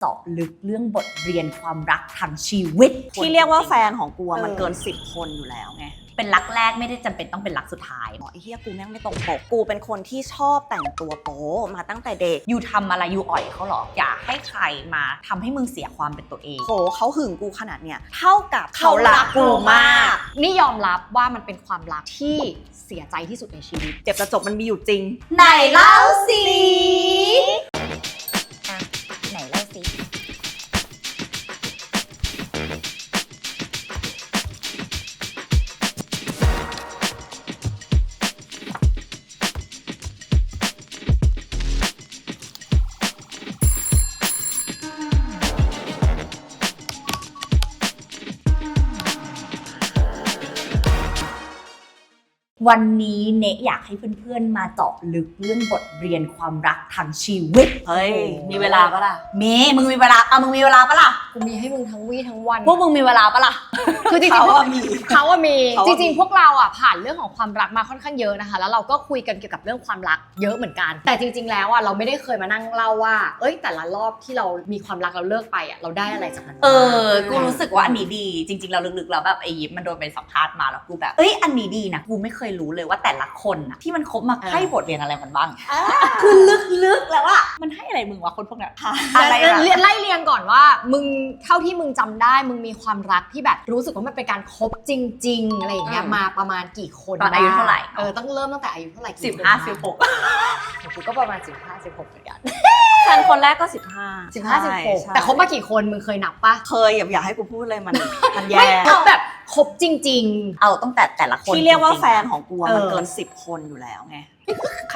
เจาะลึกเรื่องบทเรียนความรักทั้งชีวิตที่เรียกว่าแฟนของกูอะเออมันเกินสิบคนอยู่แล้วไง เป็นรักแรกไม่ได้จำเป็นต้องเป็นรักสุดท้ายหมอไอ้เฮียกูแม่งไม่ตรงปก กูเป็นคนที่ชอบแต่งตัวโป๊มาตั้งแต่เด็กยูทำอะไรยูอ่อยเขาเหรอ อย่าให้ใครมาทำให้มึงเสียความเป็นตัวเอง โหเขาหึงกูขนาดเนี้ย เท่ากับเขารักกูมาก นี่ยอมรับว่ามันเป็นความรักที่เสียใจที่สุดในชีวิต เจ็บจะจบมันมีอยู่จริง ไหนเล่าสิ วันนี้เนะอยากให้เพื่อนๆ มาเจาะลึกเรื่องบทเรียนความรักทั้งชีวิต เฮ้ยโอ้โหมีเวลาปะล่ะ เมย์มึงมีเวลาอะมึงมีเวลาปะล่ะ กูมีให้มึงทั้งวี่ทั้งวันพวกมึงมีเวลาปะล่ะ คือจริงๆเขาพวกอะมีเขาอะมี เขาอะจมีริง ๆ พวกเราอะผ่านเรื่องของความรักมาค่อนข้างเยอะนะคะ แล้วเราก็คุยกันเกี่ยวกับเรื่องความรักเยอะเหมือนกัน แต่จริง ๆ แล้วอะเราไม่ได้เคยมานั่งเล่าว่า เอ้ย แต่ละรอบที่เรามีความรักเราเลิกไปอะเราได้อะไรจากมันบ้างเออ กูรู้สึกว่าอันนี้ดี จริงๆ เราลึกๆ แล้วแบบไอ้ยิปมันโดนไปสัมภาษณ์มาแล้วกูแบบ เอ้ย อันนี้ดีนะ กูไม่เคยรู้เลยว่าแต่ละคนนะที่มันคบมาให้บทเรียนอะไรมันบ้าง คือลึกๆแล้วอะมันให้อะไรมึงวะคนพวกเนี้ยอะไรเดี๋ยวอะ เรียนไล่เรียงก่อนว่ามึงเท่าที่มึงจำได้ มึงมีความรักที่แบบรู้สึกว่ามันเป็นการคบจริง ๆ อะไรอย่างเงี้ยอืมมาประมาณกี่คนตอนอายุเท่าไหร่ เออต้องเริ่มตั้งแต่อายุเท่าไหร่สิบกี่คนห้าบ้งสิบหกกูก็ประมาณสิบห้าสิบหกเหมือนกันแฟนคนแรกก็สิบห้าสิบห้าสิบหกแต่คบมากี่คนมึงเคยนับปะเคยอย่าอย่าให้กูพูดเลยมัน มันไม่แย่คบแบบ คบจริงเอาตั้งแต่แต่ละคนที่เรียกว่าจงๆ แฟนของกูอะมันเออเกินสิบคนอยู่แล้วไง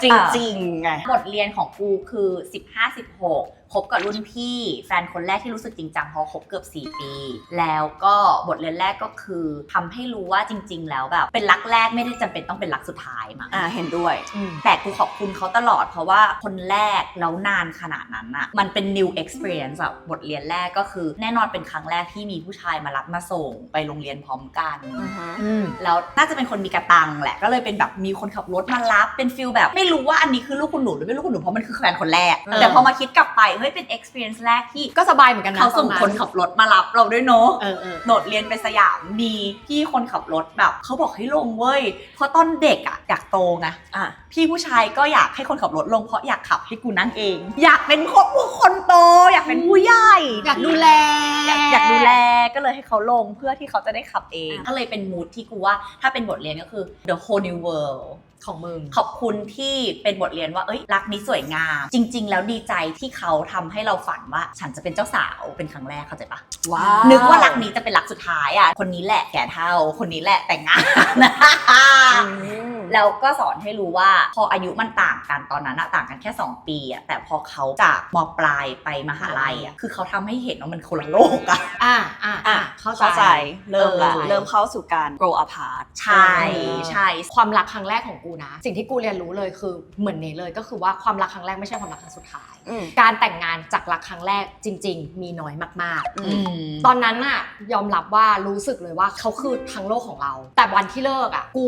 จอ่าริงๆไง บทเรียนของกูคือ 15 16 คบกับรุ่นพี่แฟนคนแรกที่รู้สึกจริงจังเพราะคบเกือบ 4 ปี แล้วก็บทเรียนแรกก็คือทำให้รู้ว่าจริง ๆ แล้วแบบเป็นรักแรกไม่ได้จำเป็นต้องเป็นรักสุดท้ายมั้งอ่าเห็นด้วย แต่กูขอบคุณเขาตลอดเพราะว่าคนแรกแล้วนานขนาดนั้นอะมันเป็น new experience อะบทเรียนแรกก็คือแน่นอนเป็นครั้งแรกที่มีผู้ชายมารับมาส่งไปโรงเรียนพร้อมกันๆแล้วน่าจะเป็นคนมีกระตังแหละก็เลยเป็นแบบมีคนขับรถมารับเป็นฟิลแบบ ไม่รู้ว่าอันนี้คือลูกคุณหนูหรือไม่ลูกคุณหนูเพราะมันคือแฟนคนแรกเออแต่พอมาคิดกลับไปเฮ้ยเป็น experience แรกที่ก็สบายเหมือนกันนะเขาส่งตอคนขับรถมารับเราด้วยเนาะเออเออโดดเรียนไปสยามมีพี่คนขับรถแบบเขาบอกให้ลงเว้ยเพราะตอนเด็กอะอยากโตไงอะพี่ผู้ชายก็อยากให้คนขับรถลงเพราะอยากขับให้กูนั่งเอง อยากเป็นคนผู้คนโต อยากเป็นผู้ใหญ่อยากดูแลอยากอยากดูแลก็เลยให้เขาลงเพื่อที่เขาจะได้ขับเอง ก็เลยเป็นมูทที่กูว่าถ้าเป็นบทเรียนก็คือ the whole new world ของมึง ขอบคุณที่เป็นบทเรียนว่าเอ้ยรักนี้สวยงาม จริง ๆ แล้วดีใจที่เขาทำให้เราฝันว่า ฉันจะเป็นเจ้าสาวเป็นครั้งแรกเข้าใจปะว้าวนึกว่ารักนี้จะเป็นรักสุดท้ายอะคนนี้แหละแก่เท่า คนนี้แหละแต่งงานแล้วก็สอนให้รู้ว่าพออายุมันต่างกันตอนนั้นอะต่างกันแค่ 2 ปีอะแต่พอเขาจากมปลายไปมหาลัยอะคือเขาทำให้เห็นว่ามันคนละโลกอะอ่าอ่าอะอ่าเข้าเข้าใจใจ เริ่มละเออเริ่มเข้าสู่การ grow apart ใช่ใช่ความรักครั้งแรกของกูนะ สิ่งที่กูเรียนรู้เลยคือเหมือนเนเลยก็คือว่าความรักครั้งแรกไม่ใช่ความรักครั้งสุดท้าย อืม การแต่งงานจากรักครั้งแรกจริง ๆ มีน้อยมากอือืมมๆตอนนั้นน่ะยอมรับว่ารู้สึกเลยว่าเขาคือทั้งโลกของเรา แต่วันที่เลิกอะกู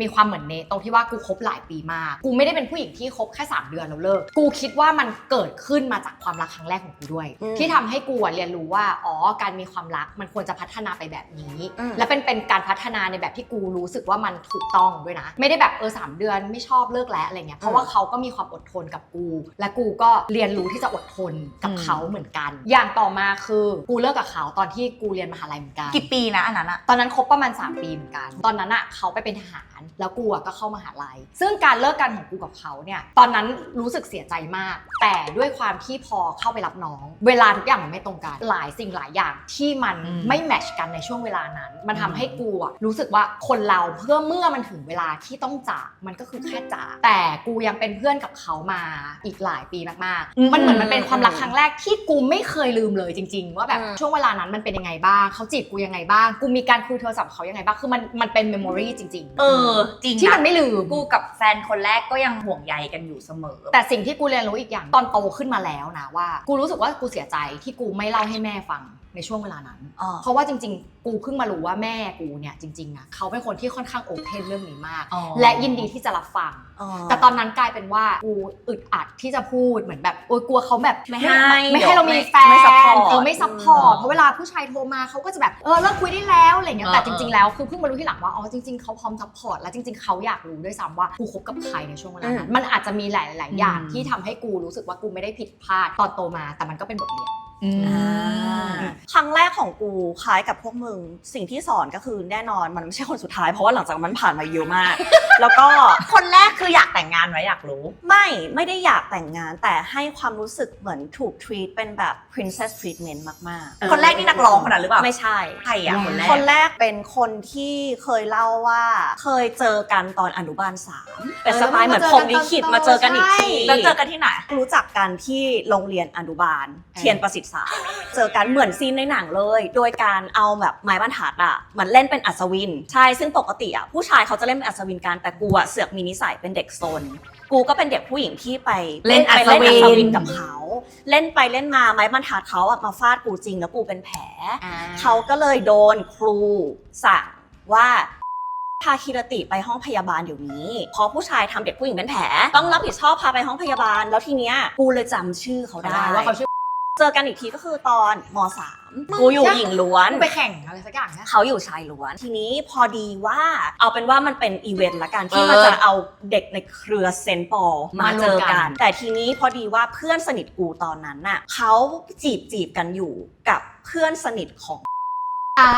มีความเหมือนเนตรงที่ว่ากูคบหลายปีมาก กูไม่ได้เป็นผู้หญิงที่คบแค่ 3 เดือนแล้วเลิก กูคิดว่ามันเกิดขึ้นมาจากความรักครั้งแรกของกูด้วย อืมที่ทำให้กูอะเรียนรู้ว่าอ๋อการมีความรักมันควรจะพัฒนาไปแบบนี้ อืม และเป็นเป็นการพัฒนาในแบบที่กูรู้สึกว่ามันถูกต้องด้วยนะ ไม่ได้แบบเออสามเดือนไม่ชอบเลิกแล้วอะไรเงี้ยเพราะว่าเขาก็มีความอดทนกับกู และกูก็เรียนรู้ที่จะอดทนกับอืมเขาเหมือนกัน อย่างต่อมาคือกูเลิกกับเขาตอนที่กูเรียนมหาลัยเหมือนกันกี่ปีนะอันนั้นอะตอนนั้นคบประมาณ 3 ปีเหมือนกัน ตอนนั้นอะเขาไปเป็นทหารแล้วกูอะก็เข้ามหาลัย ซึ่งการเลิกกันของกูกับเขาเนี่ยตอนนั้นรู้สึกเสียใจมาก แต่ด้วยความที่พอเข้าไปรับน้อง เวลาทุกอย่างมันไม่ตรงกันหลายสิ่งหลายอย่างที่มันไม่แมทชกันในช่วงเวลานั้น มันทำให้กูอะรู้สึกว่าคนเราเพื่อเมื่อมันถึงเวลาที่ต้องจากมันก็คือแค่จากแต่กูยังเป็นเพื่อนกับเขามาอีกหลายปีมากๆ มันเหมือนมันเป็นความรักครั้งแรกที่กูไม่เคยลืมเลยจริง ๆ ว่าแบบอืมช่วงเวลานั้นมันเป็นยังไงบ้างเขาจีบกูยังไงบ้างกูมีการคุยโทรศัพท์กับเขายังไงบ้างคือมันมันเป็นเมมโมรีจริง ๆ เออ จริงที่มันนะไม่ลืมกูกับแฟนคนแรกก็ยังห่วงใยกันอยู่เสมอ แต่สิ่งที่กูเรียนรู้อีกอย่างตอนโตขึ้นมาแล้วนะว่า กูรู้สึกว่ากูเสียใจที่กูไม่เล่าให้แม่ฟัง ในช่วงเวลานั้นอ๋อเพราะว่าจริง ๆ กูเพิ่งมารู้ว่าแม่กูเนี่ยจริงๆอะเขาเป็นคนที่ค่อนข้างโอเพนเรื่องนี้มากอ๋อและยินดีที่จะรับฟังอ๋อแต่ตอนนั้นกลายเป็นว่ากูอึดอัดที่จะพูดเหมือนแบบโอ๊ยกลัวเขาแบบไม่ให้ไม่ให้เรามีแฟนไม่ support เออไม่ซัพพอร์ตเพราะเวลาผู้ชายโทรมาเขาก็จะแบบเออเลิกคุยได้แล้วอะไรเงี้ยเออแต่จริง ๆ แล้วคือเพิ่งมารู้ที่หลังว่าอ๋อจริง ๆเขาพร้อมซัพพอร์ตและจริง ๆเขาอยากรู้ด้วยซ้ำว่ากูคบกับใครในช่วงเวลานั้นมันอาจจะมีหลาย ๆ อย่างอืมที่ทำให้กูรู้สึกว่ากูไม่ได้ผิดพลาดตอนโตมา แต่มันก็เป็นบทเรียน อืมอ่าครั้งแรกของกูคล้ายกับพวกมึง สิ่งที่สอนก็คือแน่นอนมันไม่ใช่คนสุดท้ายเพราะว่าหลังจากมันผ่านมาเยอะมาก แล้วก็คนแรกคืออยากแต่งงานไว้อยากรู้ ไม่ไม่ได้อยากแต่งงานแต่ให้ความรู้สึกเหมือนถูก treat เป็นแบบ princess treatment มากๆ คนแรกนี่นักร้องคนนั้นหรือเปล่าไม่ใช่ใครอะคนแรกคนแรกเป็นคนที่เคยเล่าว่าเคยเจอกันตอนอนุบาลสามเป็นสไตล์เหมือนพรหมลิขิตมาเจอกันอีกทีแล้วเจอกันที่ไหนรู้จักกันที่โรงเรียนอนุบาลเทียนประสิทธิ์ศาสตร์เจอกันเหมือนซีนในหนังเลย โดยการเอาแบบไม้บรรทัดอะเหมือนเล่นเป็นอัศวิน ใช่ ซึ่งปกติอะผู้ชายเขาจะเล่นเป็นอัศวินกันแต่กูอะเสือกมีนิสัยเป็นเด็กซน กูก็เป็นเด็กผู้หญิงที่ไปเล่นอัศวิน ไปเล่นอัศวินกับเขา เล่นไปเล่นมาไม้บรรทัดเขาอะมาฟาดกูจริงแล้วกูเป็นแผล เขาก็เลยโดนครูสั่งว่าพาคิรติไปห้องพยาบาลเดี๋ยวนี้เพราะผู้ชายทำเด็กผู้หญิงเป็นแผล ต้องรับผิดชอบพาไปห้องพยาบาล แล้วทีเนี้ยกูเลยจำชื่อเขาได้ ว่าเขาชื่อ เจอกันอีกทีก็คือตอนมสามกูอยู่หญิงล้วน ไปแข่งอะไรสักอย่างนะเขาอยู่ชายล้วน ทีนี้พอดีว่าเอาเป็นว่ามันเป็นอีเวนต์ละกันที่เออมันจะเอาเด็กในเครือเซนต์ปอลมามาเจอรวมกักันนแต่ทีนี้พอดีว่าเพื่อนสนิทกูตอนนั้นน่ะเขาจีบจีบกันอยู่กับเพื่อนสนิทของ อ่า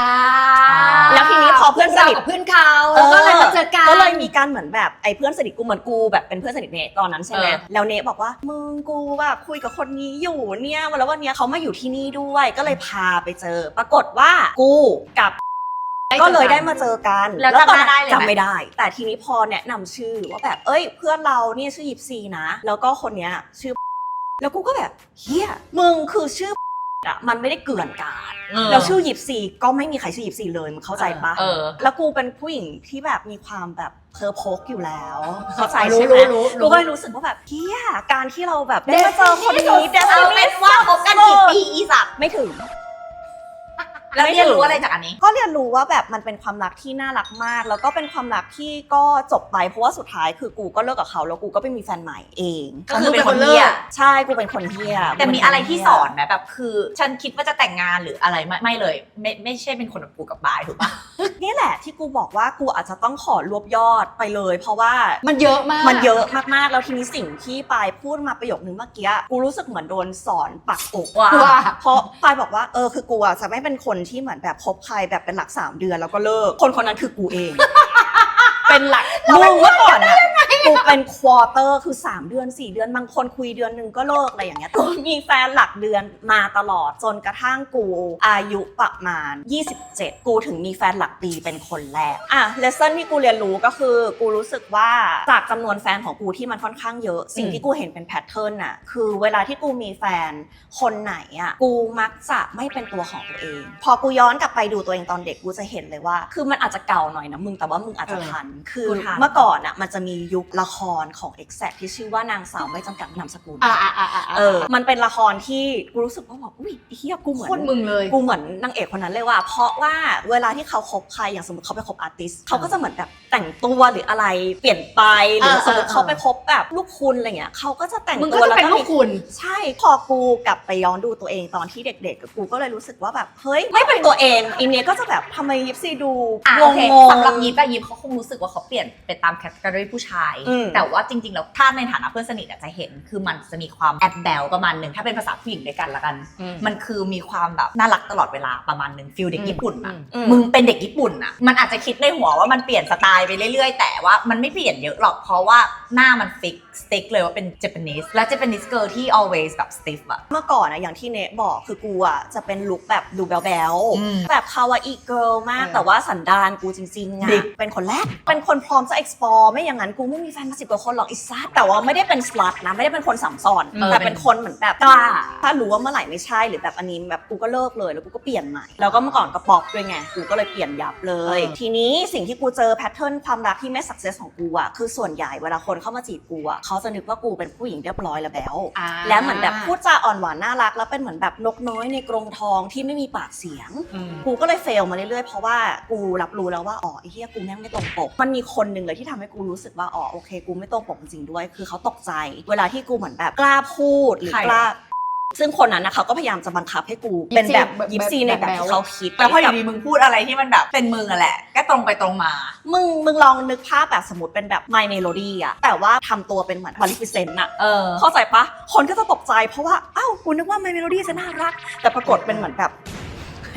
แล้วทีนี้พอเพื่อนสนิท กับเพื่อนเขาแล้วก็เลยมาเจอกัน ก็เลยมีการเหมือนแบบไอ้เพื่อนสนิทกูเหมือนกูแบบเป็นเพื่อนสนิทเนตอนนั้นใช่ไหมเออ แล้วเนบอกว่ามึงกูแบบคุยกับคนนี้อยู่เนี่ยแล้ววันเนี้ยเขามาอยู่ที่นี่ด้วยก็เลยพาไปเจอ ปรากฏว่ากูกับ ก็เลยได้มาเจอกันแล้วตอนนั้นจำได้เลยไหม จำไม่ได้ แต่ทีนี้พอแนะนำชื่อว่าแบบเอ้ย เพื่อนเราเนี่ยชื่อยิปซีนะ แล้วก็คนเนี้ยชื่อ แล้วกูก็แบบเฮียมึงคือชื่อ อะมันไม่ได้เกลื่อนกลาดเออแล้วชื่อยิปซีก็ไม่มีใครชื่อยิปซีเลยมึงเข้าใจปะเออ แล้วกูเป็นผู้หญิงที่แบบมีความแบบเพอร์โพกอยู่แล้ว เข้าใจรู้ใช่ไหมรู้รู้ กูก็เลยรู้สึกว่าแบบเฮียการที่เราแบบได้มาเจอคนนี้เดเอาเป็นว่าคบกันกี่ปีอีสัตว์ไม่ถึง แล้วเรียนรู้อะไรจากอันนี้ ก็เรียนรู้ว่าแบบมันเป็นความรักที่น่ารักมาก แล้วก็เป็นความรักที่ก็จบไปเพราะว่าสุดท้ายคือกูก็เลิกกับเขาแล้วกูก็ไปมีแฟนใหม่เองก็คือเป็นคนเหี้ยใช่กูเป็นคนเฮียแต่มีอะไรที่สอนไหมแบบคือ ฉันคิดว่าจะแต่งงานหรืออะไรไม่ไม่เลย ไม่ไม่ใช่เป็นคนแบบกูกับบายถูกปะนี่แหละที่กูบอกว่ากูอาจจะต้องขอรวบยอดไปเลย เพราะว่ามันเยอะมากมันเยอะมากๆแล้วทีนี้สิ่งที่ปายพูดมาประโยคนึงเมื่อกี้กูรู้สึกเหมือนโดนสอนปักอกว่าว่าเพราะปายบอกว่าเออคือกูอะจะไม่เป็นคนที่เหมือนแบบคบใครแบบเป็นหลักสามเดือนแล้วก็เลิก คนคนนั้นคือกูเอง เป็นหลักมึงเมื่อก่อนอะ กูเป็นควอเตอร์คือ 3 เดือน 4 เดือนบางคนคุยเดือนหนึ่งก็เลิกอะไรอย่างเงี้ยกูมีแฟนหลักเดือนมาตลอดจนกระทั่งกูอายุประมาณ 27 กูถึงมีแฟนหลักปีเป็นคนแรกอะเลสเซ่นที่กูเรียนรู้ก็คือ กูรู้สึกว่าจากจำนวนแฟนของกูที่มันค่อนข้างเยอะ สิ่งที่กูเห็นเป็นแพทเทิร์นน่ะคือเวลาที่กูมีแฟนคนไหนอะกูมักจะไม่เป็นตัวของตัวเอง พอกูย้อนกลับไปดูตัวเองตอนเด็กกูจะเห็นเลยว่า คือมันอาจจะเก่าหน่อยนะมึงแต่ว่ามึงอาจจะเออทัน คือกูทันเมื่อก่อนอะมันจะมียุคละครของ e x a c t ที่ชื่อว่านางสาวไม่จำกัดนามสกุล อ่าอ่าอ่าอ่าเออ มันเป็นละครที่กูรู้สึกว่าแบบอุ้ยเฮียกูเหมือนคนมึงเลย กูเหมือนนางเอกคนนั้นเลยว่าเพราะว่าเวลาที่เขาคบใครอย่างสมมติเขาไปคบอาร์ติสเขาก็จะเหมือนแบบแต่งตัวหรืออะไรเปลี่ยนไปหรือเออสมมติเออเขาไปคบแบบลูกคุณอะไรเงี้ยเขาก็จะแต่งมึงตัก็วจะแล้วเป็นก็ลูมี กคุณ ใช่พอกูกลับไปย้อนดูตัวเองตอนที่เด็กๆกับกูก็เลยรู้สึกว่าแบบเฮ้ยไม่เป็นตัวเองอีเนี้ยก็จะแบบทำไมยิปซีดูอะงโอเคงๆสำหรับยิปอะยิปเขาคงรู้สึกว่าเขาเปลี่ยนไปตามแคตตาล็อผู้ชายอืมแต่ว่าจริงๆแล้วถ้าในฐานะเพื่อนสนิทอะจะเห็นคือมันจะมีความแอบแบลประมาณหนึ่งถ้าเป็นภาษาผู้หญิงด้วยกันละกัน มันคือมีความแบบน่ารักตลอดเวลาประมาณหนึ่งฟิลเด็กญี่ปุ่นอะอืมึงเป็นเด็กญี่ปุ่นอะมันอาจจะคิดในหัวว่ามันเปลี่ยนสไตล์ไปเรื่อยๆ แต่ว่ามันไม่เปลี่ยนเยอะหรอกเพราะว่าหน้ามันฟิกสติ๊กเลยว่าเป็นเจแปนิสและเจแปนิสเกิร์ที่ always แบบ stiff อะเมื่อก่อนอะอย่างที่เนะบอกคือกูอะจะเป็นลุคแบบดูแบลอืมๆแบบคาวาอีเกิลมากเออแต่ว่าสันดานกูจริงๆอะดิบเป็นคนแรกเป็นคนพร้อมจะ explore ไม่อย่างนั้นกูไม่มีแฟนมาสิบกว่าคนหรอกไอิซ่าแต่ว่าไม่ได้เป็นสลัดนะ ไม่ได้เป็นคนสัมซอน เออ แต่เป็นคนเหมือนแบบกล้า ถ้ารู้ว่าเมื่อไหร่ไม่ใช่หรือแบบอันนี้แบบกูก็เลิกเลยแล้วกูก็เปลี่ยนใหม่ แล้วก็เมื่อก่อนก็ป๊อปด้วยไง กูก็เลยเปลี่ยนยับเลย ทีนี้สิ่งที่กูเจอแพทเทิร์นความรักที่ไม่สักเซสของกูอะคือส่วนใหญ่เวลาคนเข้ามาจีบกูอะเขาจะนึกว่ากูเป็นผู้หญิงเรียบร้อยแล้วแบว อ่า แล้วเหมือนแบบพูดจาอ่อนหวานน่ารัก แล้วเป็นเหมือนแบบนกน้อยในกรงทองที่ไม่มีปากเสียง อืม กูก็เลยเฟลมาเรื่อยๆ เพราะว่ากูรับรู้แล้วว่าอ๋อไอ้เหี้ยกูแม่งไม่ตรงปก มันมีคนหนึ่งเลยที่ทำให้กูรู้สึกว่าอ๋อโอเคกูไม่ตรงปกจริงๆด้วย คือเขาตกใจ เวลาที่กูเหมือนแบบกล้าพูดหรือใครกล้า ซึ่งคนนั้นนะเขาก็พยายามจะบังคับให้กูเป็นแบบแบบยิปซีในแบบที่เขาคิดแล้วพออยู่ดีมึงพูดอะไรที่มันแบบเป็นมึงอะแหละก็ตรงไปตรงมา มึงมึงลองนึกภาพแบบสมมติเป็นแบบ My Melody อะแต่ว่าทำตัวเป็นเหมือน Maleficent อะเออเข้าใจปะคนก็จะตกใจ เพราะว่าอ้าวกูนึกว่า My Melody จะน่ารัก แต่ปรากฏเป็นเหมือนแบบ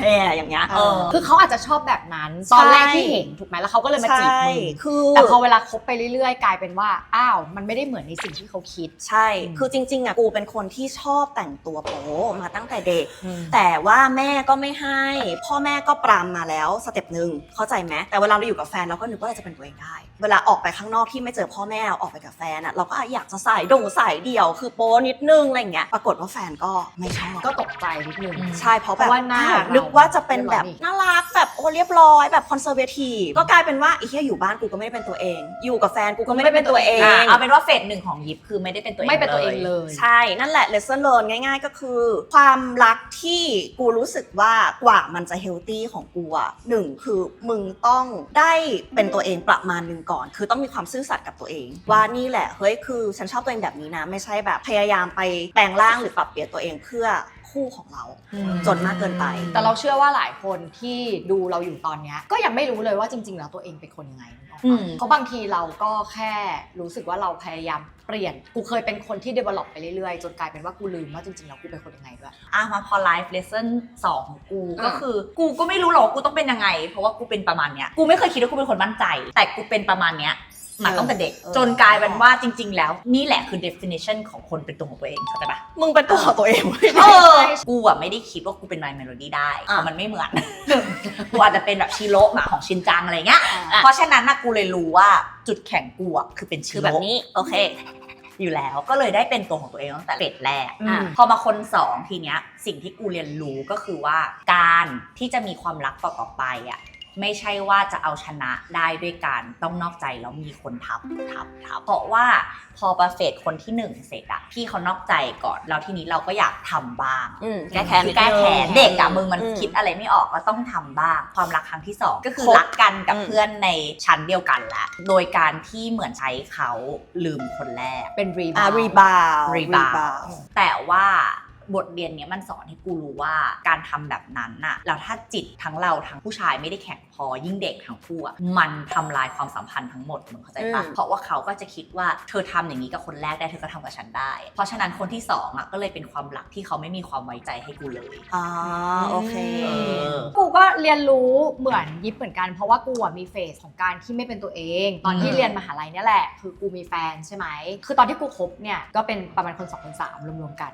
แฮ่อย่างเงี้ยเออ คือเขาอาจจะชอบแบบนั้น ตอนแรกที่เห็นถูกไหมแล้วเขาก็เลยมาจีบใช่มึงคือแต่พอเวลาคบไปเรื่อยๆ กลายเป็นว่า อ้าว มันไม่ได้เหมือนในสิ่งที่เขาคิด ใช่ คือจริงๆอะกูเป็นคนที่ชอบแต่งตัวโป๊มาตั้งแต่เด็กแต่แต่ว่าแม่ก็ไม่ให้ พ่อแม่ก็ปรามมาแล้วสเต็ปหนึ่งเข้าใจไหมแต่เวลาเราอยู่กับแฟนเราก็นึกว่าเราจะเป็นตัวเองได้ เวลาออกไปข้างนอกที่ไม่เจอพ่อแม่ออกไปกับแฟนอะเราก็อยากจะใส่ดงใส่เดี่ยว คือโป๊นิดนึงอะไรเงี้ย ปรากฏว่าแฟนก็ไม่ชอบ ก็ตกใจนิดนึง ใช่เพราะแบบเพราะว่าหน้าอ้วเรานึกว่าจะเป็นแบบเรียบร้อยนี่น่ารักแบบโอ้เรียบร้อยแบบคอนเซอร์เวทีฟก็กลายเป็นว่าไอ้เหี้ยอยู่บ้านกูก็ไม่ได้เป็นตัวเอง อยู่กับแฟนกูก็ไม่ได้เป็นตัวเองอะเอาเป็นว่าเฟสหนึ่งของยิปคือไม่ได้เป็นตัวเองไม่เป็นตัวเองเลย ใช่ นั่นแหละ lesson learn ง่าย ๆ ก็คือ ความรักที่กูรู้สึกว่ากว่ามันจะเฮลตี้ของกูอะหนึ่งคือมึงต้องได้เป็นตัวเองประมาณหนึ่งก่อน คือต้องมีความซื่อสัตย์กับตัวเอง ว่านี่แหละเฮ้ยคือฉันชอบตัวเองแบบนี้นะ ไม่ใช่แบบพยายามไปแปลงร่างหรือปรับเปลี่ยนตัวเองเพื่อ คู่ของเรา จนมากเกินไป แต่เราเชื่อว่าหลายคนที่ดูเราอยู่ตอนเนี้ยก็ยังไม่รู้เลยว่าจริง ๆ แล้วตัวเองเป็นคนยังไงนึกออกปะอืมเพราะบางทีเราก็แค่รู้สึกว่าเราพยายามเปลี่ยน กูเคยเป็นคนที่ develop ไปเรื่อยๆ จนกลายเป็นว่ากูลืมว่าจริงๆแล้วกูเป็นคนยังไงด้วยอะมาพอไลฟ์เลสเซ่นสองของกูอืมก็คือกูก็ไม่รู้หรอกว่ากูต้องเป็นยังไง เพราะว่ากูเป็นประมาณเนี้ยกูไม่เคยคิดว่ากูเป็นคนมั่นใจ แต่กูเป็นประมาณเนี้ย มาตั้งแต่เด็กเออจนกลายเป็นว่าจริง ๆ แล้ว นี่แหละคือ definition ของคนเป็นตัวของตัวเองเข้าใจปะมึงเป็นตัวของตัวเองเว้ยเออกูอะไม่ได้คิดว่ากูเป็นไมเมโลดี้ได้เพอะราะมันไม่เหมือนกูอาจจะเป็นแบบชิโร่หมาของชินจังอะไรเงี้ยอะเพราะฉะนั้นนะกูเลยรู้ว่าจุดแข็งกูอะคือเป็นชิคือโร่แบบนี้โอเคอยู่แล้วก็เลยได้เป็นตัวของตัวเองตั้งแต่เฟสแรกอืมพอมาคนสองทีเนี้ยสิ่งที่กูเรียนรู้ก็คือว่าการที่จะมีความรักต่อๆไปอะ ไม่ใช่ว่าจะเอาชนะได้ด้วยการต้องนอกใจแล้วมีคนทับทับทับเพราะว่าพอประเฟสคนที่หนึ่งเสร็จอะพี่เขานอกใจก่อนแล้วทีนี้เราก็อยากทำบ้างอืมแก้แค้นคือแก้แค้นเด็กอะมึงมันอืมคิดอะไรไม่ออกก็ต้องทำบ้าง ความรักครั้งที่สองก็คือคบรักกันกับอืมเพื่อนในชั้นเดียวกันแหละโดยการที่เหมือนใช้เขาลืมคนแรกเป็นรีอ่าบาวรีบาว rebound แต่ว่า บทเรียนเนี้ยมันสอนให้กูรู้ว่าการทำแบบนั้นน่ะแล้วถ้าจิตทั้งเราทั้งผู้ชายไม่ได้แข็ง อยิ่งเด็กทั้งคู่อะมันทำลายความสัมพันธ์ทั้งหมดมึงเข้าใจปะอืมเพราะว่าเขาก็จะคิดว่าเธอทำอย่างนี้กับคนแรกได้เธอก็ทำกับฉันได้ เพราะฉะนั้นคนที่สองอะก็เลยเป็นความรักที่เขาไม่มีความไว้ใจให้กูเลยอ่าโอเคเออกูก็เรียนรู้เหมือนยิปเหมือนกันเพราะว่ากูอะมีเฟสของการที่ไม่เป็นตัวเอง ตอนที่อืมเรียนมหาลัยเนี่ยแหละ คือกูมีแฟนใช่ไหมคือตอนที่กูคบเนี่ยก็เป็นประมาณคนสองคนสามรวมๆกัน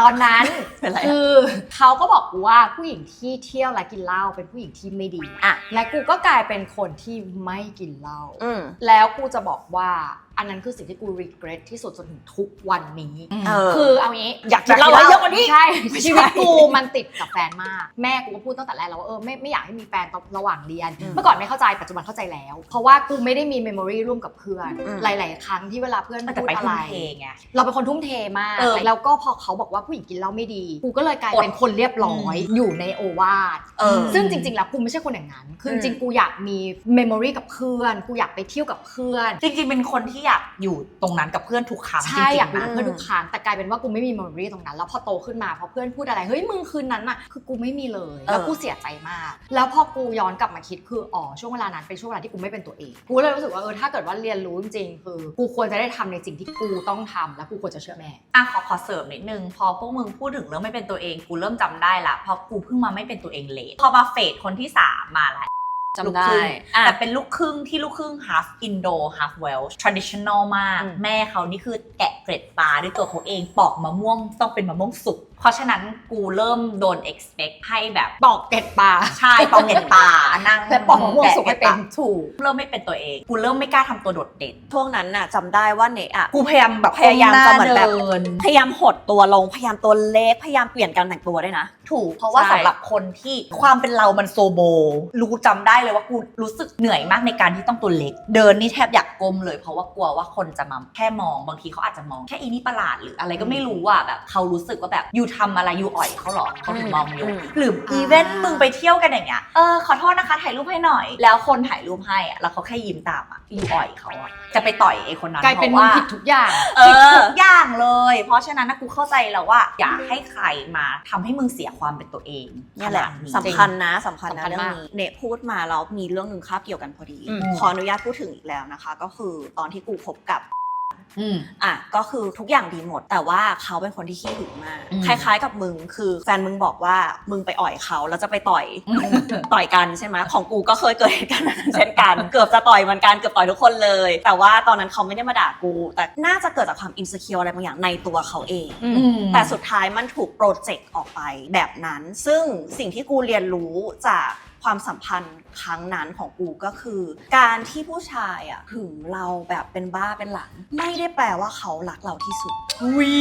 ตอนนั้นเป็นไรอะคือเขาก็บอกกูว่าผู้หญิงที่เที่ยวและกินเหล้าเป็นผู้หญิงที่ไม่ดีอะและกูก็กลายเป็นคนที่ไม่กินเหล้าอืมแล้วกูจะบอกว่า อันนั้นคือสิ่งที่กู regret ที่สุดจนถึงทุกวันนี้ เออ คือเอางี้อยากกินเหล้าเยอะกว่านี้ใช่ไม่ใช่ ชีวิตกูมันติดกับแฟนมาก แม่กูก็พูดตั้งแต่แรกแล้วว่าเออไม่ไม่อยากให้มีแฟนตอนระหว่างเรียน อืมเมื่อก่อนไม่เข้าใจปัจจุบันเข้าใจแล้ว เพราะว่ากูไม่ได้มีเมมโมรีร่วมกับเพื่อน อืม หลาย ๆ ครั้งที่เวลาเพื่อนแต่พูดไปอะทุ่ไร มเทไง เราเป็นคนทุ่มเทมาก เออแล้วก็พอเขาบอกว่าผู้หญิงกินเหล้าไม่ดี กูก็เลยกลายอดเป็นคนเรียบร้อย อยู่ในโอวาท เออ ซึ่งจริง ๆ แล้วกูไม่ใช่คนอย่างนั้น คือจริงๆ กูอยากมีเมมโมรีกับเพื่อน กูอยากไปเที่ยวกับเพื่อน จริงๆ เป็นคนที่อยากอยู่ตรงนั้นกับเพื่อนทุกครั้งจใช่ริงๆอยากมีนะเพื่อนทุกครั้งแต่กลายเป็นว่ากูไม่มีเมมโมรีตรงนั้น แล้วพอโตขึ้นมาพอเพื่อนพูดอะไรเฮ้ยมึงคืนนั้นน่ะคือกูไม่มีเลยแล้วเออกูเสียใจมาก แล้วพอกูย้อนกลับมาคิดคืออ๋อช่วงเวลานั้นเป็นช่วงเวลาที่กูไม่เป็นตัวเองกูเลยรู้สึกว่าเออถ้าเกิดว่าเรียนรู้จริงๆคือ กูควรจะได้ทำในสิ่งที่กูต้องทำและกูควรจะเชื่อแม่อะขอขอเสริมนิดนึงพอพวกมึงพูดถึงเรื่องไม่เป็นตัวเองกูเริ่มจำได้ละเพราะกูเพิ่งมาไม่เป็นตัวเองเลทพอมาเฟสคนที่สามมาละ จำลูกได้ครึ่งอะแต่เป็นลูกครึ่งที่ลูกครึ่ง half Indo half Welsh traditional มากอืมแม่เขานี่คือแกะเกร็ดปลาด้วยตัวเขาเองปอกมะม่วงต้องเป็นมะม่วงสุก เพราะฉะนั้นกูเริ่มโดน expect ให้แบบตอกเกร็ดปลาใช่ปองเห็นตานั่งและปอกมะม่วงสุกให้เป็นถูกเริ่มไม่เป็นตัวเอง กูเริ่มไม่กล้าทำตัวโดดเด่นช่วงนั้นน่ะจำได้ว่าเนะอะกูพยายามแบบพยายามจะเหมือนแบบก้หาดินพยายามหดตัวลงพยายามตัวเล็กพยายามเปลี่ยนการแต่งตัวด้วยนะ ถูกเพราะว่าใช่สำหรับคนที่ความเป็นเรามันโซโบ รู้จำได้เลยว่ากูรู้สึกเหนื่อยมากในการที่ต้องตัวเล็ก เดินนี่แทบอยากก้มเลย เพราะว่ากลัวว่าคนจะมาแค่มองบางทีเขาอาจจะมองแค่อีนี่ประหลาดหรืออะไรก็ไม่รู้อะแบบเขารู้สึกว่าแบบยูทำอะไรยูอ่อยเขาเหรอเขาถึงมองยูอืมหรืออีเวนต์มึงไปเที่ยวกันอย่างเงี้ยเออขอโทษนะคะถ่ายรูปให้หน่อย แล้วคนถ่ายรูปให้อะแล้วเขาแค่ยิ้มตามอะยูอ่อยเขาอะจะไปต่อยไอ้คนนั้นกลายเป็นพมึระงว่ผิดทุกอย่างเออทุกอย่างเลย เพราะฉะนั้นนะกูเข้าใจแล้วว่า อย่าให้ใครมาทำให้มึงเสียความเป็นตัวเองนี่แหละขนาดนี้สำคัญนะสำคัญสำนะคัญเรื่องมากนี้เนะพูดมาแล้วมีเรื่องหนึ่งคาบเกี่ยวกันพอดีอืมขออนุญาตพูดถึงอีกแล้วนะคะ ก็คือตอนที่กูคบกับ อืม อะก็คือทุกอย่างดีหมด แต่ว่าเขาเป็นคนที่ขี้หึงมาก อืมคล้ายๆกับมึงคือแฟนมึงบอกว่ามึงไปอ่อยเขาแล้วจะไปต่อยต่อยกันใช่ไหมของกูก็เคยเกิดเหตุการณ์นั้นเช่นกัน เกือบจะต่อยเหมือนกันเกือบต่อยทุกคนเลย แต่ว่าตอนนั้นเขาไม่ได้มาด่ากู แต่น่าจะเกิดจากความอินส e คิวอะไรบางอย่างในตัวเขาเอง อืม แต่สุดท้ายมันถูกโปรเจกต์ออกไปแบบนั้น ซึ่งสิ่งที่กูเรียนรู้จากความสัมพันธ์ครั้งนั้นของกูก็คือ การที่ผู้ชายอะหึงเราแบบเป็นบ้าเป็นหลัง ไม่ได้แปลว่าเขารักเราที่สุดวี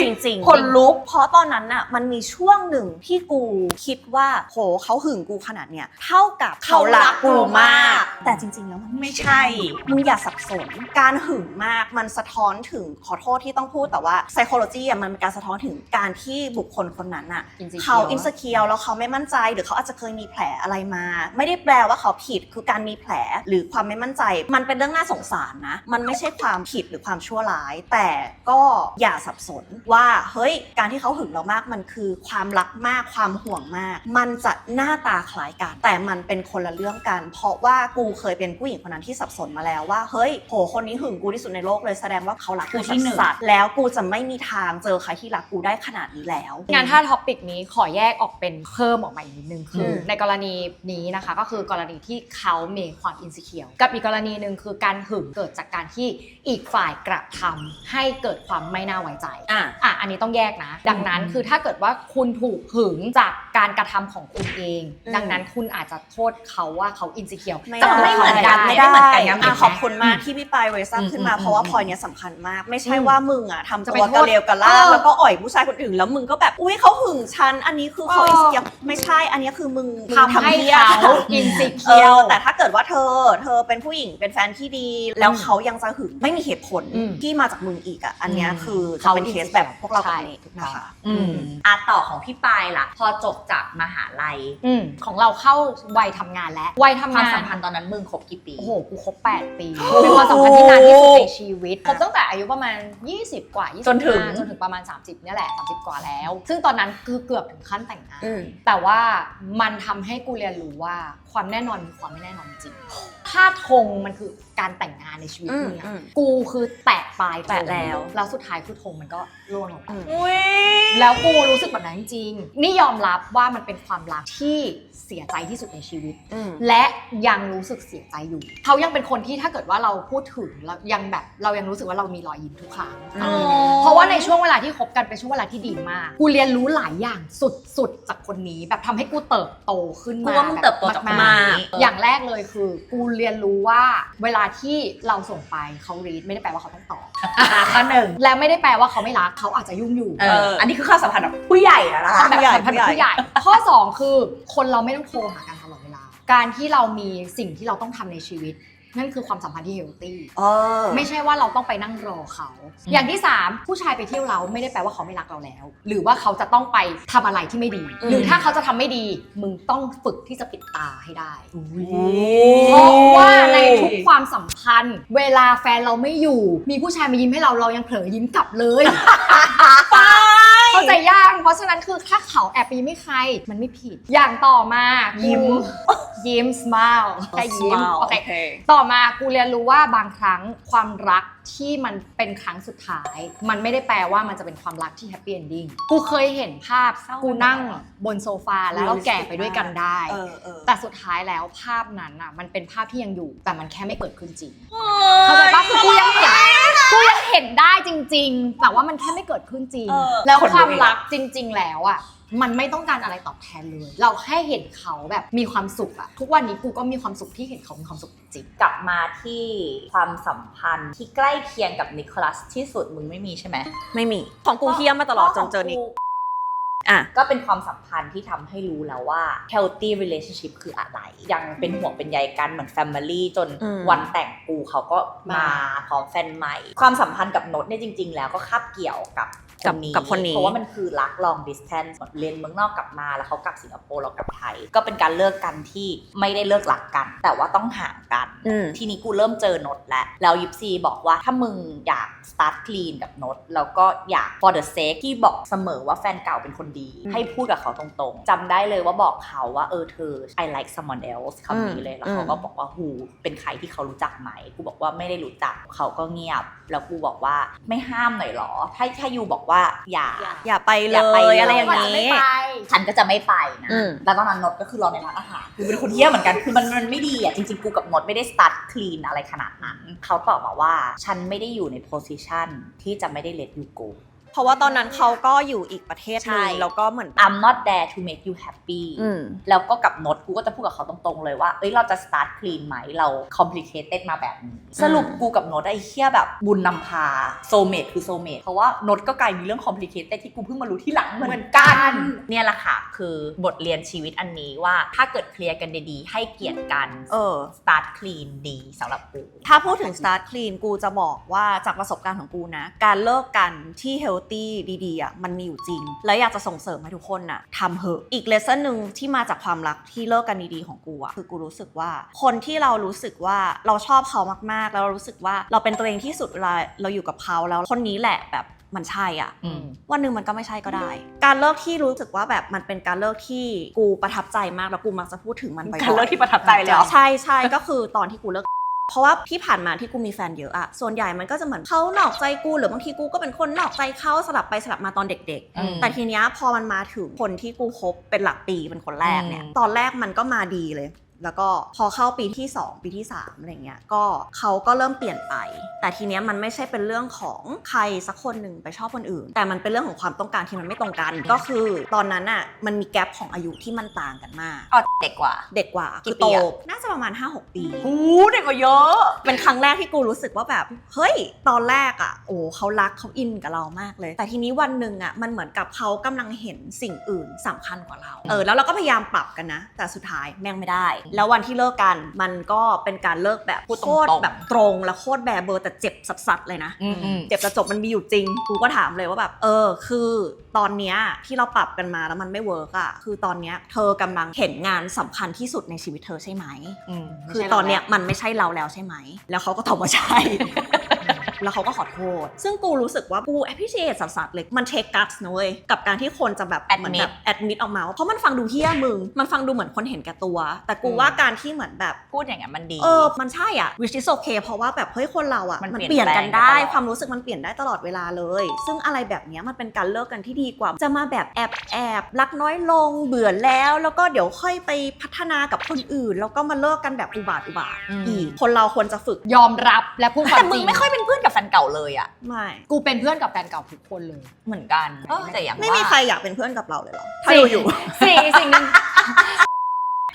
จริงๆ คนลุกเพราะตอนนั้นน่ะมันมีช่วงหนึ่งที่กูคิดว่าโหเขาหึงกูขนาดเนี้ยเท่ากับเขารักกูมาก แต่จริง ๆ แล้วมันไม่ใช่ มึงอย่าสับสน การหึงมากมันสะท้อนถึงขอโทษที่ต้องพูดแต่ว่า psychology อะมันเป็นการสะท้อนถึงการที่บุคคลคนนั้นน่ะ insecure เขาอินสเคียวแล้วเขาไม่มั่นใจหรือเขาอาจจะเคยมีแผลอะไรมาไม่ได้แปลว่าเขาผิดคือการมีแผลหรือความไม่มั่นใจ มันเป็นเรื่องน่าสงสารนะ มันไม่ใช่ความผิดหรือความชั่วร้าย แต่ก็อย่าสับสนว่าเฮ้ยการที่เขาหึงเรามากมันคือความรักมากความห่วงมาก มันจะหน้าตาคล้ายกัน แต่มันเป็นคนละเรื่องกัน เพราะว่ากูเคยเป็นผู้หญิงคนนั้นที่สับสนมาแล้วว่าเฮ้ยโหคนนี้หึงกูที่สุดในโลกเลยแสดงว่าเขารักคืกูอที่หนึ่งสัสๆแล้วกูจะไม่มีทางเจอใครที่รักกูได้ขนาดนี้แล้วงานถ้าท็อปิกนี้ขอแยกออกเป็นเพิ่มออกมาอีกนิดนึงคืออมในกรณีนี้นะคะก็คือกรณีที่เขามีความอินสิเคียวกับอีกกรณีหนึ่งคือการหึงเกิดจากการที่อีกฝ่ายกระทำให้เกิดความไม่น่าไว้ใจอะอะอันนี้ต้องแยกนะ ดังนั้นอืมคือถ้าเกิดว่าคุณถูกหึงจากการกระทำของคุณเองอืมดังนั้นคุณอาจจะโทษเขาว่าเขาอินสิเคียวไม่แต่มันไม่เหมือนกันไม่ไม่ได้ได้เหมือนกันนะอะเห็นไหมขอบคุณมากที่พี่ปายเวซัมอืมขึ้นมาอืมเพราะว่าอืมพอยเนี้ยสำคัญมาก ไม่ใช่อืมว่ามึงอะทำจะตัไปวโทษกระเลวกระลาดเออแล้วก็อ่อยผู้ชายคนอื่น แล้วมึงก็แบบอุ้ยเขาหึงฉันอันนี้คือเขาเอออินสเกียวไม่ใช่อันนี้คือมึงมึงทำให้หี้ยเขาอินสิเอเคียวอแต่ถ้าเกิดว่าเธอ เธอเป็นผู้หญิงเป็นแฟนที่ดี แล้วเขายังจะหึงไม่มีเหตุผลอืมที่มาจากมึงอีกอะ อันเนี้ยอืมคือจะเขาเป็นเคสแบบพวกเราใช่คนนี้ถูกต้องนะคะอืมอะต่อของพี่ปายล่ะ พอจบจากมหาลัยอืมของเราเข้าวัยทำงานแล้ววัยทำความงานสัมพันธ์ตอนนั้นมึงคบกี่ปีโอ้โหกูครบ8ปีเป็นความสัมพันธ์ที่นานที่สุดในชีวิตครบตั้งแต่อายุประมาณ 20 กว่า25จนถึงจนถึงประมาณ 30เนี่ยแหละ 30 กว่าแล้ว ซึ่งตอนนั้นคือเกือบถึงขั้นแต่งงานอืมแต่ว่ามันทำให้กูเรียนรู้ว่าความแน่นอนมีความไม่แน่นอนจริง ถ้าธงมันคือ การแต่งงานในชีวิตอืมมึงอะอืมกูคือแตะปลายธงแตะแล้ว แล้วสุดท้ายคือธงมันก็ร่วงลงไปอืมอุ้ยแล้วกูรู้สึกแบบนั้นจริงๆนี่ยอมรับว่ามันเป็นความรักที่เสียใจที่สุดในชีวิต อืม และยังรู้สึกเสียใจอยู่ เขายังเป็นคนที่ถ้าเกิดว่าเราพูดถึงแล้วยังแบบเรายังรู้สึกว่าเรามีรอยยิ้มทุกครั้ง อืม เพราะว่าในช่วงเวลาที่คบกันเป็นช่วงเวลาที่ดีมาก กูเรียนรู้หลายอย่างสุดๆ จากคนนี้แบบทำให้กูเติบโตขึ้นกูมาว่ามึงเติบโตจากมมากๆอย่างแรกเลยคือ กูเรียนรู้ว่าเวลาที่เราส่งไปเขารีดไม่ได้แปลว่าเขาต้องตอบข้อหนึ่งและไม่ได้แปลว่าเขาไม่รักเขาอาจจะยุ่งอยู่เอออันนี้คือความสัมพันธ์แบบผู้ใหญ่แล้วนะแบบผู้ใหญ่สัมพันธ์แบบผู้ใหญ่ ข้อ 2 คือคนเราไม่ต้องโทรหากันตลอดเวลา การที่เรามีสิ่งที่เราต้องทำในชีวิต นั่นคือความสัมพันธ์ที่เฮลตี้เออไม่ใช่ว่าเราต้องไปนั่งรอเขา อย่างที่ 3 ผู้ชายไปเที่ยวเราไม่ได้แปลว่าเขาไม่รักเราแล้ว หรือว่าเขาจะต้องไปทำอะไรที่ไม่ดีอืมหรือถ้าเขาจะทำไม่ดี มึงต้องฝึกที่จะปิดตาให้ได้โอ้เพราะว่าในทุกความสัมพันธ์ เวลาแฟนเราไม่อยู่ มีผู้ชายมายิ้มให้เราเรายังเผลอยิ้มกลับเลย เข้าใจยากเพราะฉะนั้นคือถ้าเขาแอบไปยิ้มให้ใคร มันไม่ผิดอย่างต่อมายิ้ยิ้มยิ้ม smile แค่ยิ้ม Smile โอเคโอเคต่อมากูเรียนรู้ว่าบางครั้งความรักที่มันเป็นครั้งสุดท้าย มันไม่ได้แปลว่ามันจะเป็นความรักที่แฮปปี้เอนดิ้งกูเคยเห็นภาพเศร้ากูนั่งบนโซฟาแล้วเราแก่ไปด้วยกันได้ เออเออ แต่สุดท้ายแล้วภาพนั้นอะ มันเป็นภาพที่ยังอยู่ แต่มันแค่ไม่เกิดขึ้นจริงเข้าใจปะคือกูยังเห็นกูยังเห็นได้จริง ๆ แต่ว่ามันแค่ไม่เกิดขึ้นจริงเออแล้วคนความดูเองรักจริง ๆ แล้วอะ มันไม่ต้องการอะไรตอบแทนเลย เราแค่เห็นเขาแบบมีความสุขอะทุกวันนี้กูก็มีความสุขที่เห็นเขามีความสุขจริงกลับมาที่ความสัมพันธ์ที่ใกล้เคียงกับนิโคลัสที่สุดมึงไม่มีใช่ไหมไม่มี ของกูเฮี้ยมมาตลอดจนเจอนิก อะก็เป็นความสัมพันธ์ที่ทำให้รู้แล้วว่า healthy relationship คืออะไร ยังเป็นห่วงเป็นใยกันเหมือน family จนอืมวันแต่งกูเขาก็มา มาพร้อมแฟนใหม่ ความสัมพันธ์กับโนตเนี่ยจริง ๆ แล้วก็คาบเกี่ยวกับกับกับคนนี้ เพราะว่ามันคือรัก long distance เหมือนเรียนเมืองนอกกลับมาแล้วเขากลับสิงคโปร์เรากลับไทย ก็เป็นการเลิกกันที่ไม่ได้เลิกหลักกัน แต่ว่าต้องห่างกัน อืม ทีนี้กูเริ่มเจอโนตแล้ว แล้วยิปซีบอกว่าถ้ามึงอยาก start clean กับโนตแล้วก็อยาก for the sake ที่บอกเสมอว่าแฟนเก่าเป็นคนดีอืมให้พูดกับเขาตรงๆจำได้เลยว่าบอกเขาว่าเออเธอ I like someone else คำนี้เลย แล้วเขาอืมก็บอกว่าหูเป็นใครที่เขารู้จักไหมกูบอกว่าไม่ได้รู้จักเขาก็เงียบ แล้วกูบอกว่าไม่ห้ามหน่อยเหรอ ถ้าถ้ายูบอกว่าอย่าอย่าไปเลอย่าไปยเลยอะไรอย่างๆจะไม่นี้ไปฉันก็จะไม่ไปนะอืมแล้วตอนนั้นนดก็คือรอในร้านอาหารคือเป็นคนเที่ยเหมือนกันคือมันมันไม่ดีอะจริงๆกูกับนดไม่ได้สตาร์ทคลีนอะไรขนาดนั้นเขาตอบมาว่าฉันไม่ได้อยู่ในโพสิชันที่จะไม่ได้ let you go เพราะว่าตอนนั้นเขาก็อยู่อีกประเทศหนึใช่ งแล้วก็เหมือน I'm not there to make you happy อืม แล้วก็กับนดกูก็จะพูดกับเขาตรงๆเลยว่า เอ้ยเราจะ start clean ไหมเรา complicated มาแบบนี้ สรุปกูกับนดไอ้เฮียแบบบุญนำพา soulmate คือ soulmate เพราะว่านดก็กลายมีเรื่อง complicated ที่กูเพิ่งมารู้ที่หลังเหมือนกัน เนี่ยแหละค่ะ คือบทเรียนชีวิตอันนี้ว่าถ้าเกิดเคลียร์กันดีๆให้เกียรติกัน เออ start clean ดีสำหรับกู ถ้าพูดถึง start clean กูจะบอกว่าจากประสบการณ์ของกูนะ การเลิกกันที่ healthy ดีๆอะมันมีอยู่จริง แล้วอยากจะส่งเสริมให้ทุกคนน่ะทำเหอะอีกเลส o นหนึ่งที่มาจากความรักที่เลิกกันดีๆของกูอะคือกูรู้สึกว่าคนที่เรารู้สึกว่าเราชอบเขามากๆ แล้วเรารู้สึกว่าเราเป็นตัวเองที่สุดเวลาเราอยู่กับเขาแล้วคนนี้แหละแบบมันใช่อะอืมวันหนึ่งมันก็ไม่ใช่ก็ได้ การเลิกที่รู้สึกว่าแบบมันเป็นการเลิกที่กูประทับใจมากแล้วกูมักจะพูดถึงมันบ่อยๆการเลิกที่ประทับใจเลยเหรอใช่ใช่ก็คือตอนที่กูเลิก เพราะว่าที่ผ่านมาที่กูมีแฟนเยอะอะส่วนใหญ่มันก็จะเหมือนเขานอกใจกูหรือบางทีกูก็เป็นคนนอกใจเขาสลับไปสลับมาตอนเด็ก อืม ๆ แต่ทีเนี้ยพอมันมาถึงคนที่กูคบเป็นหลักปีเป็นคนแรกเนี่ยอืมตอนแรกมันก็มาดีเลย แล้วก็พอเข้าปีที่ 2 ปีที่3อะไรเงี้ยก็เขาก็เริ่มเปลี่ยนไป แต่ทีเนี้ยมันไม่ใช่เป็นเรื่องของใครสักคนหนึ่งไปชอบคนอื่น แต่มันเป็นเรื่องของความต้องการที่มันไม่ตรงกัน ก็คือตอนนั้นอะมันมีแกลบของอายุที่มันต่างกันมากอ๋อเด็กกว่า เด็กกว่ากี่คือปีโตอะน่าจะประมาณ 5-6 ปีหูเด็กกว่าเยอะ เป็นครั้งแรกที่กูรู้สึกว่าแบบเฮ้ยตอนแรกอะ่ะโอ้เขารักเขาอินกับเรามากเลย แต่ทีนี้วันหนึ่งอะ่ะมันเหมือนกับเขากำลังเห็นสิ่งอื่นสำคัญกว่าเราเออแล้วเราก็พยายามปรับกันนะ แต่สุดท้ายแม่งไม่ได้แล้ววันที่เลิกกันมันก็เป็นการเลิกแบบพูดตโครงๆตรแบบตรงและโคตรแบบเบอร์แต่เจ็บสัสๆเลยนะอืมอืมเจ็บจะจบมันมีอยู่จริง กูก็ถามเลยว่าแบบ เออ คือตอนเนี้ยที่เราปรับกันมาแล้วมันไม่เวิร์กอะคือตอนเนี้ยเธอกำลังเห็นงานสำคัญที่สุดในชีวิตเธอใช่ไหมคือตอนเนี้ยมันไม่ใช่เราแล้วใช่ไหม แล้วเขาก็ตอบว่าใช่ แล้วเขาก็ขอโทษ ซึ่งกูรู้สึกว่ากู appreciate สัสๆเลย มันเทคกัสนะเว้ย กับการที่คนจะแบบ Admit เหมือนแบบ admit ออกมาว่าเพราะมันฟังดูเฮี้ยมึง มันฟังดูเหมือนคนเห็นแก่ตัว แต่กูอืม ว่าการที่เหมือนแบบ พูดอย่างนั้นมันดี เออ มันใช่อะ which is okay เพราะว่าแบบเฮ้ยคนเราอะมันมันเปเปลี่ลี่ยยนนกันแปลงได้ได้ตลอด ความรู้สึกมันเปลี่ยนได้ตลอดเวลาเลย ซึ่งอะไรแบบเนี้ยมันเป็นการเลิกกันที่ดีกว่า จะมาแบบแอบแอบรักน้อยลงเบื่อแล้ว แล้วก็เดี๋ยวค่อยไปพัฒนากับคนอื่น แล้วก็มาเลิกกันแบบอุบาทอุบาทอืม อีกคนเราควรจะฝึก ยอมรับและพูดควาแต่มมึจงริง ไม่ค่อยเป็นเพื่อนกับแฟนเก่าเลยอะไม่กูเป็นเพื่อนกับแฟนเก่าทุกคนเลยเหมือนกันเออแต่อย่างไม่ว่ามีใครอยากเป็นเพื่อนกับเราเลยเหรอถ้าดูอยู่ สิ่งสิ่งหนึ่ง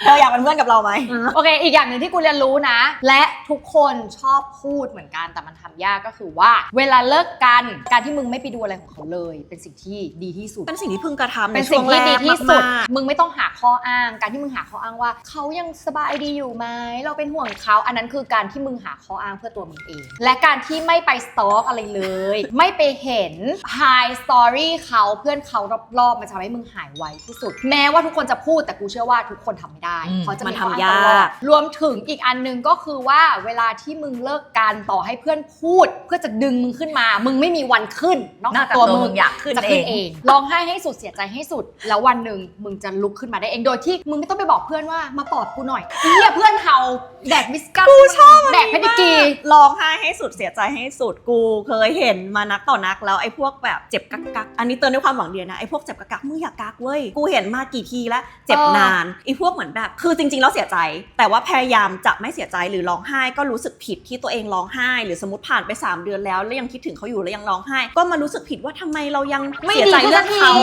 เธออยากเป็นเพื่อนกับเราไหม โอเค อีกอย่างหนึ่งที่กูเรียนรู้นะ และทุกคนชอบพูดเหมือนกันแต่มันทำยากก็คือว่า เวลาเลิกกันการที่มึงไม่ไปดูอะไรของเขาเลย เป็นสิ่งที่ดีที่สุด เป็นสิ่งที่พึงกระทำในเป็นช่สิ่วงงแรที่ดีกที่สุด มากมึงไม่ต้องหาข้ออ้าง การที่มึงหาข้ออ้างว่า เขายังสบายดีอยู่ไหมเราเป็นห่วงเขา อันนั้นคือการที่มึงหาข้ออ้างเพื่อตัวมึงเอง และการที่ไม่ไปสตอกอะไรเลย ไม่ไปเห็นไฮสตอรี่เขาเพื่อนเขารอบๆ มันจะทำให้มึงหายไวที่สุด แม้ว่าทุกคนจะพูดแต่กูเชื่อว่าทุกคนทำไม่ได้อืมเพราะจะมันข้อทำอ้งยตลอาดกรวมถึงอีกอันหนึงก็คือว่าเวลาที่มึงเลิกกันต่อให้เพื่อนพูด เพื่อจะดึงมึงขึ้นมา มึงไม่มีวันขึ้นนอกนอจากกจากตัวตัวมึมึงงอยากขึ้นจะเอขึ้นงเองร้องไห้ให้สุดเสียใจให้สุด แล้ววันหนึ่งมึงจะลุกขึ้นมาได้เองโดยที่มึงไม่ต้องไปบอกเพื่อนว่ามาปลอบกูหน่อยเฮียเพื่อนเฮาแดกวิสกัสกูชอบแดกเพดิกรีร้องไห้ให้สุดเสียใจให้สุดกูเคยเห็นมานักต่อนักแล้วไอ้พวกแบบเจ็บกักกักอันนี้เตือนด้วยความหวังดีนะไอ้พวกเจ็บกักกักมึงอย่ากักเว้ยกูเห็นมากี่ทีแล้วเจ็บนานไอ้พวกเหมือนแบบคือจริงๆ แล้วเสียใจ แต่ว่าพยายามจะไม่เสียใจหรือร้องไห้ ก็รู้สึกผิดที่ตัวเองร้องไห้ หรือสมมติผ่านไป 3 เดือนแล้ว แล้วยังคิดถึงเขาอยู่แล้วยังร้องไห้ ก็มารู้สึกผิดว่าทำไมเรายังไม่เสียใจดีขึ้นเรื่องสักทีเขา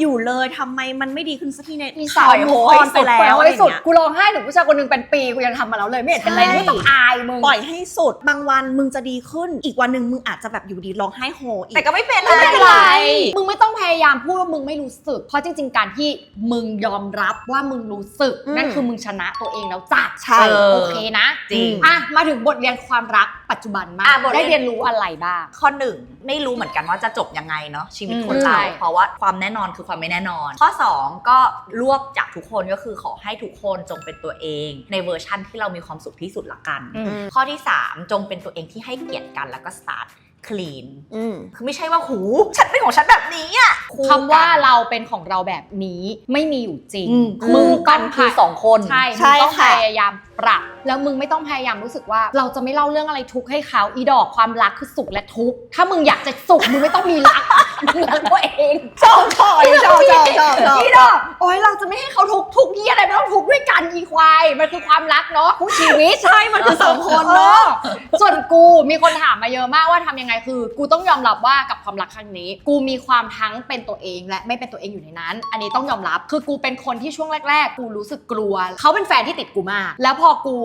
อยู่เลยทำไมมันไม่ดีขึ้นสักทีในมีเขาสาวโมโหออนไปแล้วปอะไรล่อยอสุดย่างเงี้ยกูร้องไห้ถึงผู้ชายคนหนึงเป็นปีกูยังทำมาแล้วเลยไม่เห็นเป็นไรใช่ไม่ต้องอายมึงปล่อยให้สุดบางวันมึงจะดีขึ้นอีกวันหนึ่งมึงอาจจะแบบอยู่ดีร้องไห้โฮอีกแต่ก็ไม่เป็นไม่เป็นไรไรมึงไม่ต้องพยายามพูดว่ามึงไม่รู้สึก เพราะจริง ๆ การที่มึงยอมรับว่ามึงรู้สึกอืมนั่นคือมึงชนะตัวเองแล้วจ้ะใช่เออโอเคนะจริงอะมาถึงบทเรียนความรักปัจจุบันมาอะกบทเรียนได้เรียนรู้อะไรบ้างข้อหนึ่งไม่รู้เหมือนกันว่าจะจบยังไงเนาะชีวิตคนอืมเราใช่เพราะว่าความแน่นอนคือความไม่แน่นอน ข้อ 2 ก็รวบจากทุกคนก็คือขอให้ทุกคนจงเป็นตัวเอง ในเวอร์ชั่นที่เรามีความสุขที่สุดละกันอืมข้อที่ 3 จงเป็นตัวเองที่ให้เกียรติกันแล้วก็สตาร์ท คลีนอืมคือไม่ใช่ว่าหู ฉันเป็นของฉันแบบนี้อะคำว่าเราเป็นของเราแบบนี้ไม่มีอยู่จริงอืมมึคู่งกันคือสองคนใช่ใช่มึงต้องพค่ะยายาม ปรับ แล้วมึงไม่ต้องพยายามรู้สึกว่า เราจะไม่เล่าเรื่องอะไรทุกข์ให้เขาอีดอกความรักคือสุขและทุกข์ถ้ามึงอยากจะสุขมึงไม่ต้องมีรักมึงรักตัวเองชอบชอบชอบชอบชอบชอบอีดอกโอ้ยเราจะไม่ให้เขาทุกข์ทุกข์ที่อะไรไม่ต้องทุกข์ด้วยกันอีควายมันคือความรักเนาะคู่ชีวิตใช่มันคือสองคนเนาะออส่วนกูมีคนถามมาเยอะมากว่าทำยังไงคือ กูต้องยอมรับว่ากับความรักครั้งนี้ กูมีความทั้งเป็นตัวเองและไม่เป็นตัวเองอยู่ในนั้น อันนี้ต้องยอมรับคือกูเป็นคนที่ช่วงแรก ๆ กูรู้สึกกลัว เขาเป็นแฟนที่ติดกูมาก แล้วพอกู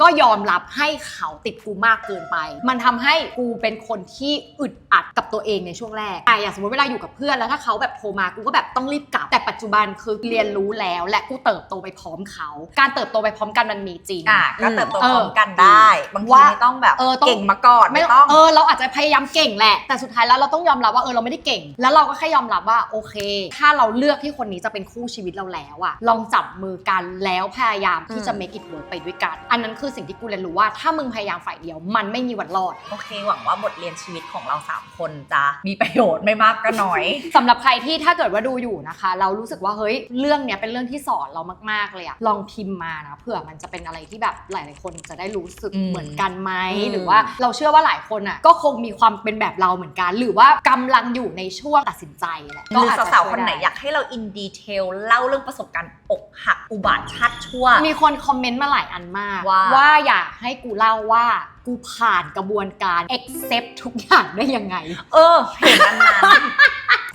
ก็ยอมรับให้เขาติดกูมากเกินไป มันทำให้กูเป็นคนที่อึดอัดกับตัวเองในช่วงแรกอะอย่างสมมติเวลาอยู่กับเพื่อนแล้วถ้าเขาแบบโทรมากูก็แบบต้องรีบกลับ แต่ปัจจุบันคือเรียนรู้แล้ว และกูเติบโตไปพร้อมเขา การเติบโตไปพร้อมกันมันมีจริงอะก็เติบโตเออพร้อมกันได้บางทีว่าไม่ต้องแบบเออต้องเก่งมาก่อนไม่ไม่ต้องเออเราอาจจะพยายามเก่งแหละ แต่สุดท้ายแล้วเราต้องยอมรับว่าเออเราไม่ได้เก่ง แล้วเราก็แค่ยอมรับว่าโอเค ถ้าเราเลือกที่คนนี้จะเป็นคู่ชีวิตเราแล้วอะลองจับมือกันแล้วพยายามที่จะ make it work ไปด้วยกัน อันนั้นคือสิ่งที่กูเรียนรู้ว่าถ้ามึงพยายามฝ่ายเดียว มันไม่มีวันรอด โอเค หวังว่าบทเรียนชีวิตของเรา 3 คนจะมีประโยชน์ไม่มากก็น้อย สำหรับใครที่ถ้าเกิดว่าดูอยู่นะคะ เรารู้สึกว่าเฮ้ยเรื่องเนี้ยเป็นเรื่องที่สอนเรามากๆเลยอะลองพิมพ์มานะเผื่อมันจะเป็นอะไรที่แบบหลาย ๆ คนจะได้รู้สึกอืมเหมือนกันไหมอืม หรือว่าเราเชื่อว่าหลายคนอะก็คงมีความเป็นแบบเราเหมือนกัน หรือว่ากำลังอยู่ในช่วงตัดสินใจแหละหรือจจะสาวๆช่คนไหนด้อยากให้เราอินดีเทลเล่าเรื่องประสบการณ์อกหักอุบาทชาติชั่ว มีคนคอมเมนต์มาหลายอันมากว่าอยากให้กูเล่าว่ากูผ่านกระบวนการ accept ทุกอย่างได้ยังไง เออ เห็นอันนั้น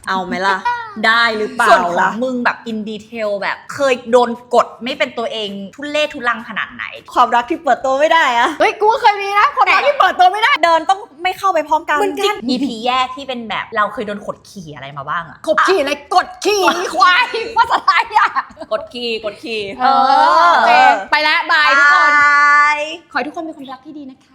เอาไหมล่ะ ได้หรือเปล่าส่วนของล่ะ มึงแบบอินดีเทลแบบเคยโดนกดไม่เป็นตัวเองทุเล่ทุลังขนาดไหน ความรักที่เปิดตัวไม่ได้อะเฮ้ยกูก็เคยมีนะคนรักที่เปิดตัวไม่ได้ เดินต้องไม่เข้าไปพร้อมกันเหมือนกัน EP แยกที่เป็นแบบเราเคยโดนกดขี่อะไรมาบ้างอะกดขี่อะไรกดขี่อีควายภาษาไทยอะกดคีย์กดคีย์เออโอเคไปแล้วบายทุกคนบายขอให้ทุกคนมีความรักที่ดีนะคะ